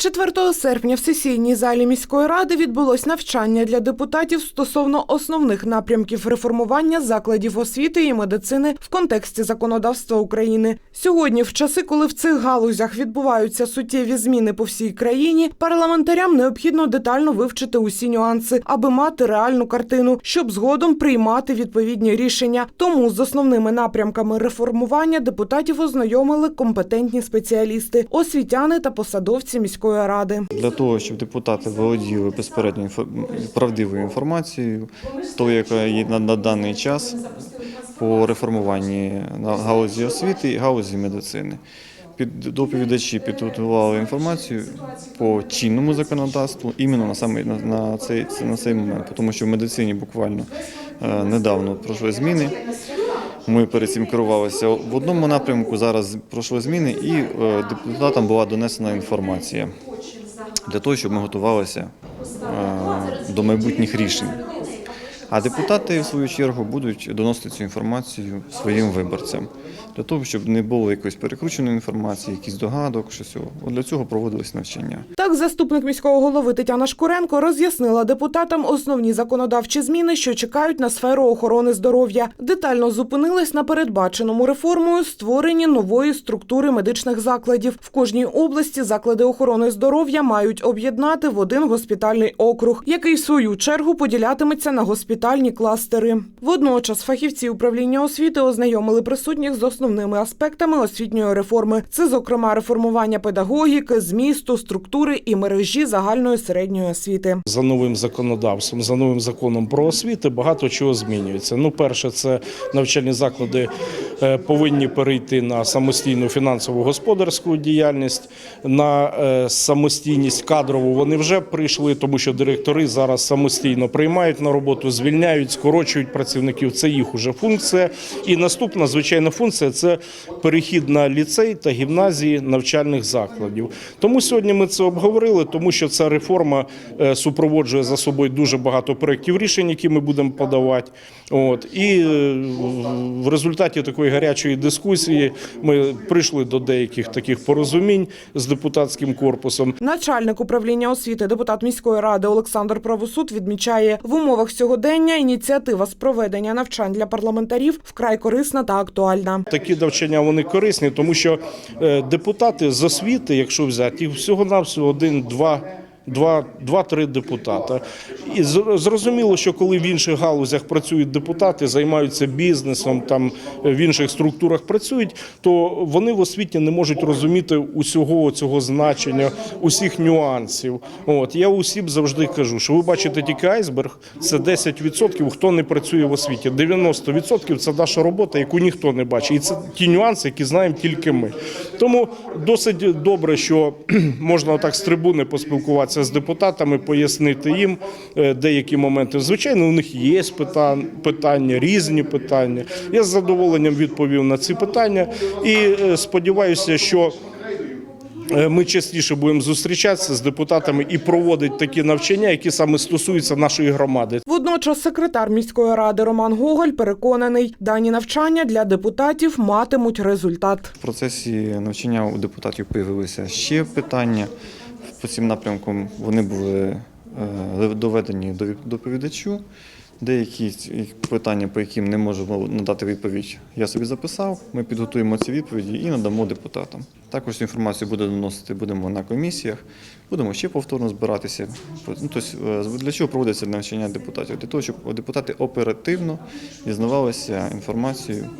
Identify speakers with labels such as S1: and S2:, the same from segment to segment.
S1: 4 серпня в сесійній залі міської ради відбулось навчання для депутатів стосовно основних напрямків реформування закладів освіти і медицини в контексті законодавства України. Сьогодні, в часи, коли в цих галузях відбуваються суттєві зміни по всій країні, парламентарям необхідно детально вивчити усі нюанси, аби мати реальну картину, щоб згодом приймати відповідні рішення. Тому з основними напрямками реформування депутатів ознайомили компетентні спеціалісти, освітяни та посадовці міської ради.
S2: Для того, щоб депутати володіли безпередньо правдивою інформацією, то яка є на, на даний час по реформуванні на галузі освіти і галузі медицини. Під доповідачі підготували інформацію по чинному законодавству іменно на саме на, на цей на цей момент, тому що в медицині буквально е, недавно пройшли зміни. Ми перед цим керувалися в одному напрямку. Зараз пройшли зміни, і е, депутатам була донесена інформація для того, щоб ми готувалися е, до майбутніх рішень. А депутати, в свою чергу, будуть доносити цю інформацію своїм виборцям для того, щоб не було якоїсь перекрученої інформації, якісь догадок, щось. цього. Для цього проводились навчання.
S1: Так, заступник міського голови Тетяна Шкуренко роз'яснила депутатам основні законодавчі зміни, що чекають на сферу охорони здоров'я. Детально зупинилась на передбаченому реформою створенні нової структури медичних закладів. В кожній області заклади охорони здоров'я мають об'єднати в один госпітальний округ, який в свою чергу поділятиметься на госпітальні кластери. Водночас фахівці управління освіти ознайомили присутніх з основними аспектами освітньої реформи. Це, зокрема, реформування педагогіки, змісту, структури і мережі загальної середньої освіти.
S3: За новим законодавством, за новим законом про освіту багато чого змінюється. Ну, перше, це навчальні заклади е, повинні перейти на самостійну фінансову господарську діяльність, на е, самостійність кадрову. Вони вже прийшли, тому що директори зараз самостійно приймають на роботу, звільняють, скорочують працівників. Це їх уже функція. І наступна звичайна функція це перехід на ліцей та гімназії навчальних закладів. Тому сьогодні ми це обговорили, тому що ця реформа е, супроводжує за собою дуже багато проєктів рішень, які ми будемо подавати. От і е, в результаті такої гарячої дискусії ми прийшли до деяких таких порозумінь з депутатським корпусом.
S1: Начальник управління освіти, депутат міської ради Олександр Правосуд відмічає, в умовах сьогодення ініціатива з проведення навчань для парламентарів вкрай корисна та актуальна.
S3: Такі навчання вони корисні, тому що е, депутати з освіти, якщо взяти, їх всього-навсього один-два. Два, два-три депутата. І зрозуміло, що коли в інших галузях працюють депутати, займаються бізнесом, там в інших структурах працюють, то вони в освіті не можуть розуміти усього цього значення, усіх нюансів. От я усім завжди кажу, що ви бачите тільки айсберг, це 10%, хто не працює в освіті. 90% це наша робота, яку ніхто не бачить. І це ті нюанси, які знаємо тільки ми. Тому досить добре, що можна так з трибуни поспілкуватися з депутатами, пояснити їм е, деякі моменти. Звичайно, у них є питання, питання, різні питання. Я з задоволенням відповів на ці питання і е, сподіваюся, що. е, Ми частіше будемо зустрічатися з депутатами і проводити такі навчання, які саме стосуються нашої громади.
S1: Водночас секретар міської ради Роман Гоголь переконаний, дані навчання для депутатів матимуть результат.
S2: В процесі навчання у депутатів появилися ще питання. По цим напрямкам вони були е, доведені до доповідачу. Деякі питання, по яким не можемо надати відповідь, я собі записав. Ми підготуємо ці відповіді і надамо депутатам. Також інформацію буде доносити будемо на комісіях, будемо ще повторно збиратися. Ну, тобто, для чого проводиться навчання депутатів? Для того, щоб депутати оперативно дізнавалися інформацією,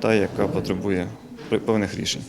S2: та яка потребує певних рішень.